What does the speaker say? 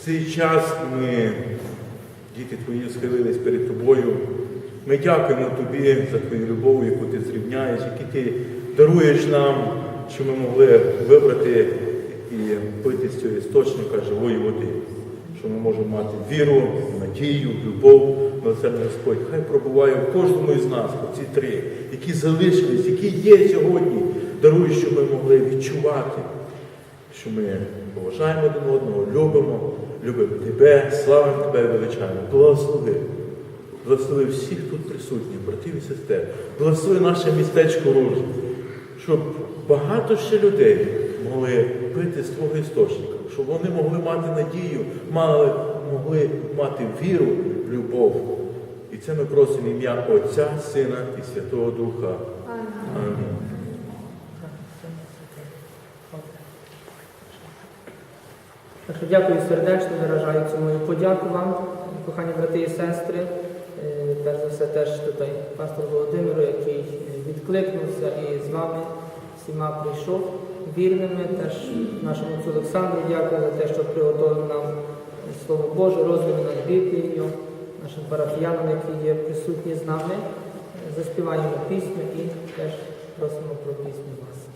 цей час ми, діти твої, схилились перед тобою. Ми дякуємо тобі за твою любов, яку ти зрівняєш, яку ти даруєш нам, що ми могли вибрати і пити з цього істочника живої води, що ми можемо мати віру, надію, любов, милосердний Господь. Хай пробуває в кожному із нас оці три, які залишились, які є сьогодні. Даруй, щоб ми могли відчувати що ми поважаємо один одного, любимо, любимо тебе, славимо тебе і величаємо. Благослови. Благослови всіх тут присутніх, братів і сестер. Благослови наше містечко Руж, щоб багато ще людей могли пити з твого істочника, щоб вони могли мати надію, мали, могли мати віру, любов. І це ми просимо ім'я Отця, Сина і Святого Духа. Амінь. Так що дякую сердечно, виражаю цю мою подяку вам, кохані брати і сестри. Е, Перш за все теж тут пастор Володимиру, який відкликнувся і з вами всіма прийшов вірними. Теж нашому отцю Олександру дякую за те, що приготовив нам Слово Боже, роздуми над Біблією, нашим парафіянам, які є присутні з нами. Заспіваємо пісню і теж просимо про пісню вас.